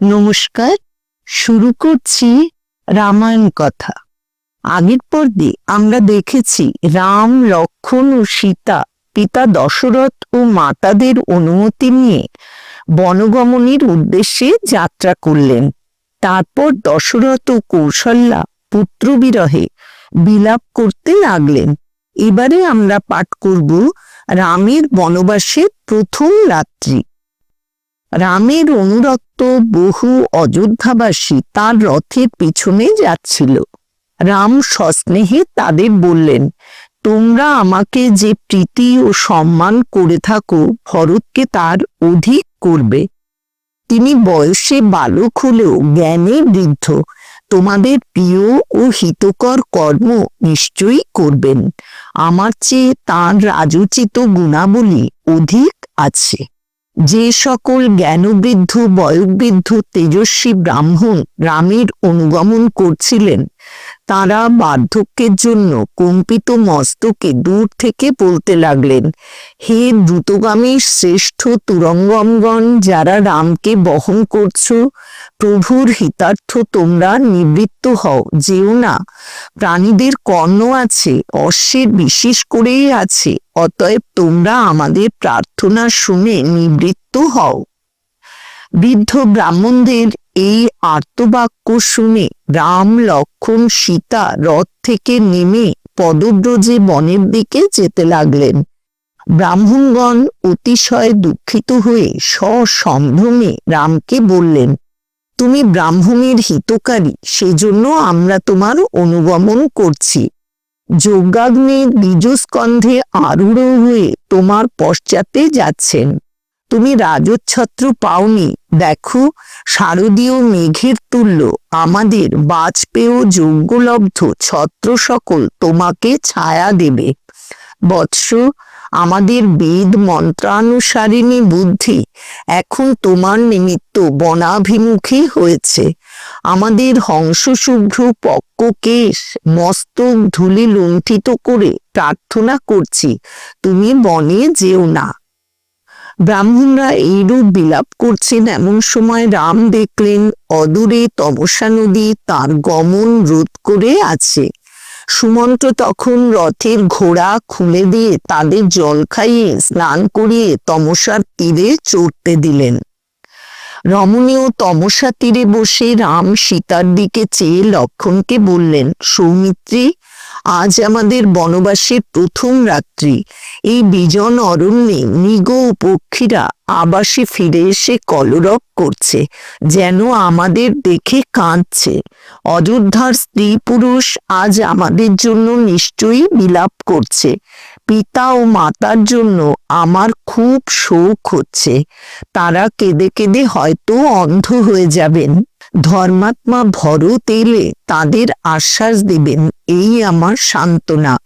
নমস্কার, শুরু করছি রামায়ণ কথা। আগের পর্বে আমরা দেখেছি রাম, লক্ষণ ও সীতা পিতা দশরথ ও মাতাদের অনুমতি নিয়ে বনগমনের উদ্দেশ্যে যাত্রা করলেন। তারপর দশরথ ও কৌশল্যা পুত্র বিরহে বিলাপ করতে লাগলেন। এবারে আমরা পাঠ করব রামের বনবাসের প্রথম রাত্রি। রামের অনুরক্ত বহু অযোধ্যাবাসী তার রথের পিছনে যাচ্ছিল। রাম সস্নেহে তাদের বললেন, তোমরা আমাকে যে প্রীতি ও সম্মান করে থাকো, ভরতকে তার অধিক করবে। তিনি বয়সে বালক হলেও জ্ঞানে বৃদ্ধ। তোমাদের প্রিয় ও হিতকর কর্ম নিশ্চয়ই করবেন। আমার চেয়ে তাঁর রাজোচিত গুণাবলী অধিক আছে। যে সকল জ্ঞানবৃদ্ধ বয়োবৃদ্ধ তেজস্বী ব্রাহ্মণ রামের অনুগমন করছিলেন। তারা বার্ধক্যের জন্য কম্পিত মস্তকে দূর থেকে বলতে লাগলেন, হে দ্রুতগামী শ্রেষ্ঠ তুরঙ্গমগণ, যারা রামকে বহন করছ, প্রভুর হিতার্থ তোমরা নিবৃত্ত হও। যেও না, প্রাণীদের কর্ণ আছে, অশ্বের বিশেষ করেই আছে, অতএব তোমরা আমাদের প্রার্থনা শুনে নিবৃত্ত হও। বৃদ্ধ ব্রাহ্মণদের এই আর্তবাক্য শুনে রাম লক্ষণ সীতা রথ থেকে নেমে পদব্রজে বনের দিকে যেতে লাগলেন। ব্রাহ্মণগণ অতিশয় দুঃখিত হয়ে সসম্ভ্রমে রামকে বললেন, তুমি ব্রাহ্মণের হিতকারী, সেজন্য আমরা তোমার অনুগমন করছি। যজ্ঞাগ্নির বীজস্কন্ধে আরূঢ় হয়ে তোমার পশ্চাতে যাচ্ছেন। তুমি রাজচ্ছত্র পাওনি। দেখো, শারদীয় মেঘের তুল্য। আমাদের বাজপেয় যোগ্যলব্ধ ছত্র সকল তোমাকে ছায়া দেবে। বৎস, আমাদের বেদ মন্ত্রানুসারিণী বুদ্ধি এখন তোমার নিমিত্ত বনাভিমুখী হয়েছে। আমাদের হংসশুভ্র পক্ক কেশ মস্তক ধুলি লুণ্ঠিত করে প্রার্থনা করছি, তুমি বনে যেও না। ব্রাহ্মণরা এইরূপ বিলাপ করছেন। এমন সময় রাম দেখলেন, অদূরে তমসা নদী তার গমন রোধ করে আছে। সুমন্ত্র তখন রথের ঘোড়া খুলে দিয়ে তাদের জল খাইয়ে, স্নান করিয়ে তমসার তীরে চড়তে দিলেন। রমণীয় তমসা তীরে বসে রাম সীতার দিকে চেয়ে লক্ষণকে বললেন, সৌমিত্রী আজ আমাদের বনবাসের প্রথম রাত্রি। এই বিজন অরণ্যে মৃগ পক্ষীরা আবাসে ফিরে এসে কলরব করছে, যেন আমাদের দেখে কাঁদছে। অযোধ্যার স্ত্রী পুরুষ আজ আমাদের জন্য নিশ্চয়ই বিলাপ করছে। পিতা ও মাতার জন্য আমার খুব শোক হচ্ছে। তারা কেঁদে কেঁদে হয়তো অন্ধ হয়ে যাবেন। ধর্মাত্মা ভরত এলে তাদের আশ্বাস দিবেন, এই আমার সান্ত্বনা।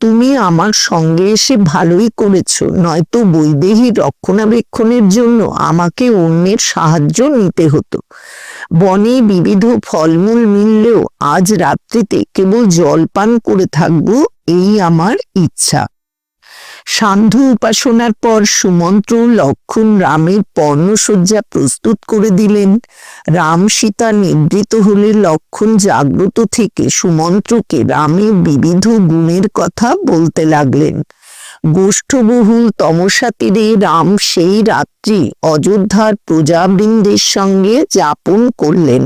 তুমি আমার সঙ্গে এসে ভালোই করেছ। নয়তো বৈদেহী রক্ষণাবেক্ষণের জন্য আমাকে অন্যের সাহায্য নিতে হতো। বনে বিবিধ ফলমূল মিললেও আজ রাত্রিতে কেবল জলপান করে থাকব, এই আমার ইচ্ছা। সান্ধ্য উপাসনার পর সুমন্ত্র, লক্ষণ, রামের পর্ণসজ্জা প্রস্তুত করে দিলেন। রাম সীতা নিবৃত হলে লক্ষণ জাগ্রত থেকে সুমন্ত্রকে রামের বিবিধ গুণের কথা বলতে লাগলেন। গোষ্ঠবহুল তমসা তীরে রাম সেই রাত্রি অযোধ্যার প্রজাবৃন্দের সঙ্গে যাপন করলেন।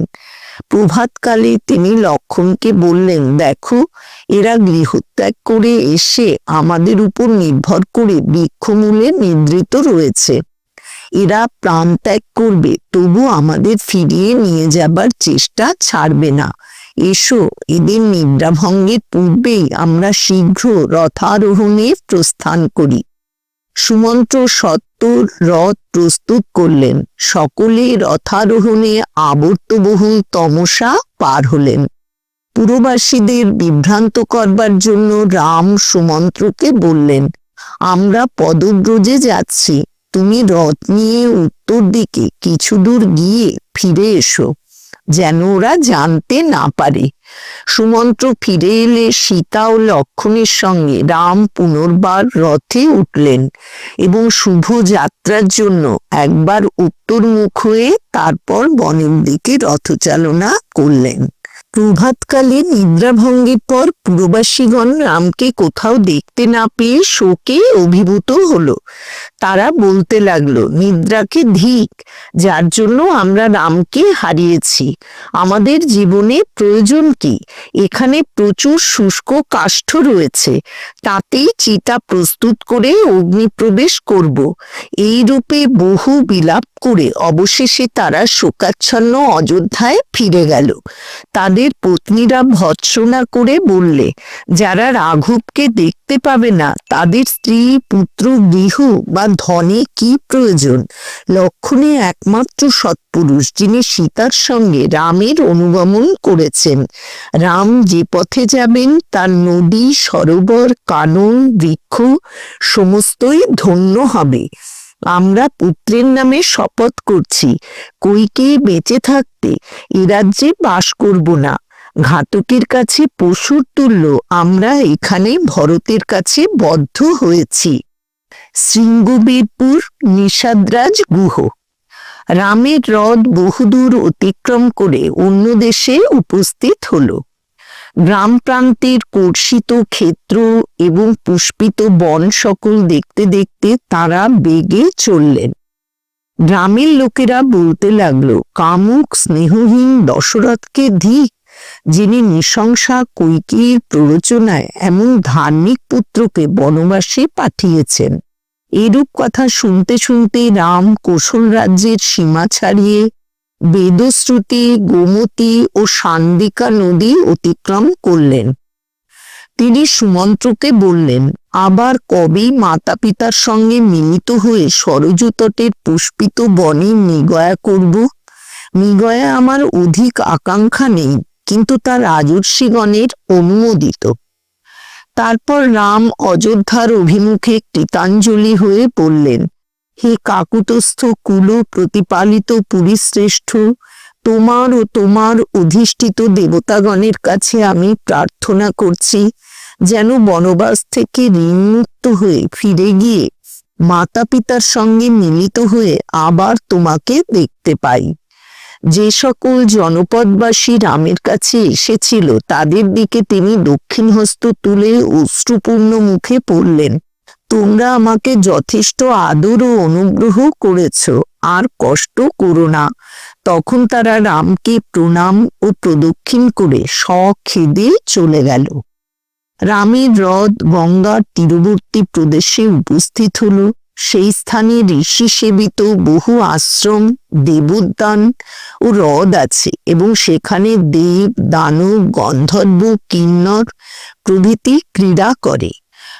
প্রভাতকালে তিনি লক্ষণকে বললেন, দেখো, এরা গৃহত্যাগ করে এসে আমাদের উপর নির্ভর করে বৃক্ষমূলে নিদ্রিত রয়েছে। এরা প্রাণ ত্যাগ করবে, তবু আমাদের ফিরিয়ে নিয়ে যাবার চেষ্টা ছাড়বে না। এসো, এদের নিদ্রাভঙ্গের পূর্বেই আমরা শীঘ্র রথারোহণে প্রস্থান করি। সুমন্ত্র সত্তর রথ প্রস্তুত করলেন। সকলে রথারোহণে আবর্তবহুল তমসা পার হলেন। পুরবাসীদের বিভ্রান্ত করবার জন্য রাম সুমন্ত্রকে বললেন, আমরা পদব্রজে যাচ্ছি। তুমি রথ নিয়ে উত্তর দিকে কিছু দূর গিয়ে ফিরে এসো, যেন ওরা জানতে না পারে। সুমন্ত্র ফিরে এলে সীতা ও লক্ষ্মণের সঙ্গে রাম পুনর্বার রথে উঠলেন এবং শুভ যাত্রার জন্য একবার উত্তরমুখ হয়ে তারপর বনের দিকে রথচালনা করলেন। প্রভাতকালে নিদ্রাভঙ্গের পর পুরবাসীগণ রামকে কোথাও দেখতে না পেয়ে শোকে অভিভূত হলো। তারা বলতে লাগল, নিদ্রাকে ধিক, যার জন্য আমরা রামকে হারিয়েছি। আমাদের জীবনে প্রয়োজন কি? এখানে প্রচুর শুষ্ক কাষ্ঠ রয়েছে। তাতেই চিতা প্রস্তুত করে অগ্নিপ্রবেশ করব। এই রূপে বহু বিলাপ করে অবশেষে তারা শোকাচ্ছন্ন অযোধ্যায় ফিরে গেল। তাদের পত্নীরা ভৎসনা করে বললে, যারা রাঘবকে দেখতে পাবে না, তাদের স্ত্রী, পুত্র, গৃহ বা ধনে কি প্রয়োজন? লক্ষণে একমাত্র সৎপুরুষ, যিনি সীতার সঙ্গে রামের অনুগমন করেছেন। রাম যে পথে যাবেন, তার নদী, সরোবর, কানন, বৃক্ষ, সমস্তই ধন্য হবে। আমরা পুত্রের নামে শপথ করছি কইকে বেঁচে থাকতে এ রাজ্যে বাস করব না। ঘাতকের কাছে পশুর তুল্য, আমরা এখানে ভরতের কাছে বদ্ধ হয়েছি। শৃঙ্গবীরপুর নিষাদরাজ গুহ। রামের রথ বহুদূর অতিক্রম করে অন্য দেশে উপস্থিত হলো। গ্রাম প্রান্তের কর্ষিত ক্ষেত্র এবং পুষ্পিত বন সকল দেখতে দেখতে তারা বেগে চললেন। গ্রামের লোকেরা বলতে লাগল, কামুক স্নেহহীন দশরথকে ধিক যিনি নৃশংসা কৈকির প্ররোচনায় এমন ধার্মিক পুত্রকে বনবাসে পাঠিয়েছেন। এরূপ কথা শুনতে শুনতে রাম কোশল রাজ্যের সীমা ছাড়িয়ে বেদশ্রুতি, গোমতী ও সান্দিকা নদী অতিক্রম করলেন। তিনি সুমন্ত্রকে বললেন, আবার কবেই মাতা পিতার সঙ্গে মিলিত হয়ে সরজু তটের পুষ্পিত বনে নিগয়া করব? নিগয়া আমার অধিক আকাঙ্ক্ষা নেই, কিন্তু তার রাজর্ষিগণের অনুমোদিত। তারপর রাম অযোধ্যার অভিমুখে কৃতাঞ্জলি হয়ে পড়লেন। হে কাকুতস্থ কুল প্রতিপালিত পুরীশ্রেষ্ঠ, তোমার ও তোমার অধিষ্ঠিত দেবতাগণের কাছে আমি প্রার্থনা করছি, যেন বনবাস থেকে ঋণমুক্ত হয়ে ফিরে গিয়ে মাতা পিতার সঙ্গে মিলিত হয়ে আবার তোমাকে দেখতে পাই। যে সকল জনপদবাসী রামের কাছে এসেছিল, তাদের দিকে তিনি দক্ষিণ হস্ত তুলে অশ্রুপূর্ণ মুখে পড়লেন। তোমরা আমাকে যথেষ্ট আদর ও অনুগ্রহ করেছ, আর কষ্ট করো না। তখন তারা রামকে প্রণাম ও প্রদক্ষিণ করে সখেদে চলে গেল। রামের রথ গঙ্গার তীরবর্তী প্রদেশে উপস্থিত হলো। সেই স্থানে ঋষি সেবিত বহু আশ্রম, দেবোদ্যান ও হ্রদ আছে এবং সেখানে দেব, দানব, গন্ধর্ব, কিন্নর প্রভৃতি ক্রীড়া করে।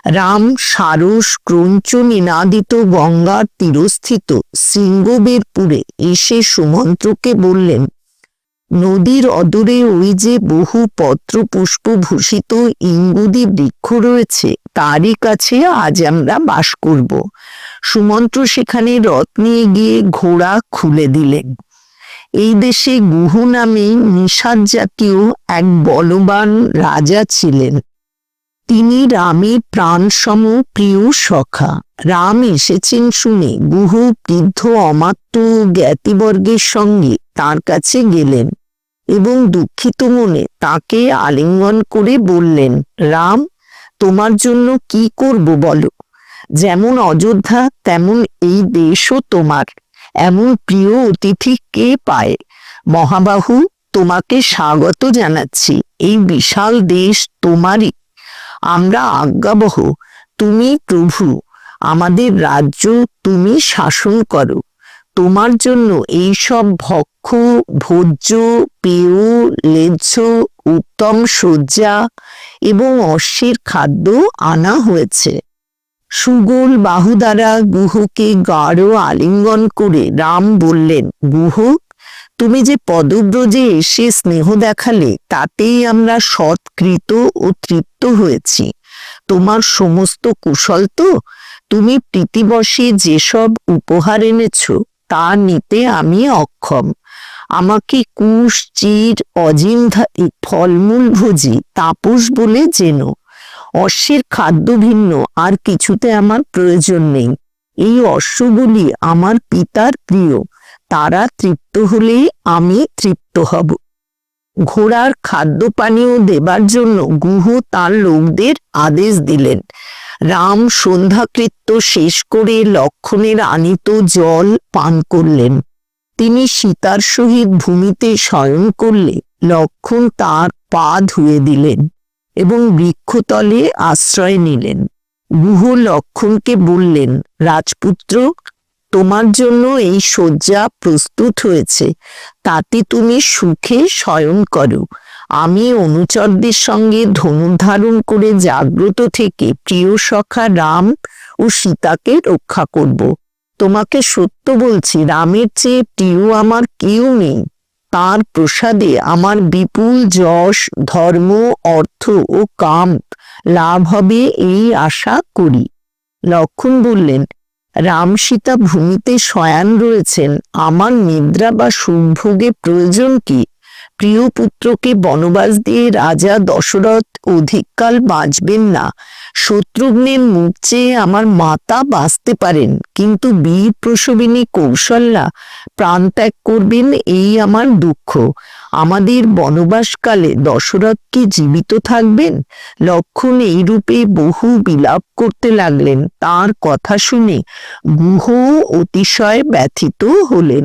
রাম, সারস, ক্রঞ্চ, নিনাদিত গঙ্গার তীরস্থিত সিংহবেরপুরে এসে সুমন্ত্রকে বললেন, নদীর অদূরে ওই যে বহু পত্র পুষ্প ভূষিত ইঙ্গুদি বৃক্ষ রয়েছে, তারই কাছে আজ আমরা বাস করব। সুমন্ত্র সেখানে রথ নিয়ে গিয়ে ঘোড়া খুলে দিলেন। এই দেশে গুহু নামে নিষাদ জাতীয় এক বলবান রাজা ছিলেন। তিনি রামের প্রাণসম প্রিয় সখা। রাম এসেছেন শুনে গুহ বৃদ্ধ অমাত্য জ্ঞাতিবর্গের সঙ্গে তার কাছে গেলেন এবং দুঃখিত মনে তাকে আলিঙ্গন করে বললেন, রাম, তোমার জন্য কি করব বলো? যেমন অযোধ্যা, তেমন এই দেশও তোমার। এমন প্রিয় অতিথি কে পায়? মহাবাহু, তোমাকে স্বাগত জানাচ্ছি। এই বিশাল দেশ তোমারই। আমরা আজ্ঞাবহ। তুমি প্রভু, আমাদের রাজ্য তুমি শাসন করো। তোমার জন্য এই সব ভক্ষ, ভোজ্য পেয় লেজ্জ, উত্তম শয্যা এবং অশ্বের খাদ্য আনা হয়েছে। সুগোল বাহু দ্বারা গুহকে গাঢ় আলিঙ্গন করে রাম বললেন, গুহ তুমি যে পদব্রজে এসে স্নেহ দেখালে, তাতেই আমরা সৎকৃত ও তৃপ্ত হয়েছি। তোমার সমস্ত কুশল তো? তুমি প্রীতিবশে যেসব উপহার এনেছ, তা নিতে আমি অক্ষম। আমাকে কুশ, চির অজিন্ধারী ফলমূল ভোজি তাপস বলে জেন অশ্বের খাদ্য ভিন্ন, আর কিছুতে আমার প্রয়োজন নেই। এই অশ্বগুলি আমার পিতার প্রিয়। তারা তৃপ্ত হলেই আমি তৃপ্ত হব। ঘোড়ার খাদ্য পানীয় দেবার জন্য গুহ তার লোকদের আদেশ দিলেন। রাম সন্ধ্যাকৃত্য শেষ করে লক্ষণের আনিত জল পান করলেন। তিনি সীতার সহিত ভূমিতে শয়ন করলে লক্ষণ তার পা ধুয়ে দিলেন এবং বৃক্ষতলে আশ্রয় নিলেন। গুহ লক্ষণকে বললেন, রাজপুত্র তোমার জন্য এই শয্যা প্রস্তুত হয়েছে। তাতে তুমি সুখে শয়ন করো। আমি অনুচরদের সঙ্গে ধনুধারণ করে জাগ্রত থেকে প্রিয় সখা রাম ও সীতাকে রক্ষা করব। তোমাকে সত্য বলছি, রামের চেয়ে প্রিয় আমার কেউ নেই। তার প্রসাদে আমার বিপুল যশ, ধর্ম, অর্থ ও কাম লাভ হবে এই আশা করি। লক্ষণ বললেন রাম সীতা ভূমিতে শয়ান রয়েছেন, আমার নিদ্রা বা সুভোগে প্রয়োজন কি? প্রিয় পুত্রকে বনবাস দিয়ে রাজা দশরথ অধিককাল বাঁচবেন না। শত্রুঘ্নের মুখ চেয়ে আমার মাতা বাঁচতে পারেন, কিন্তু বীর প্রসবিনী কৌশল্যা প্রাণ ত্যাগ করবেন এই আমার দুঃখ। আমাদের বনবাসকালে দশরথ কি জীবিত থাকবেন? লক্ষণ এই রূপে বহু বিলাপ করতে লাগলেন, তার কথা শুনে গুহ অতিশয় ব্যথিত হলেন।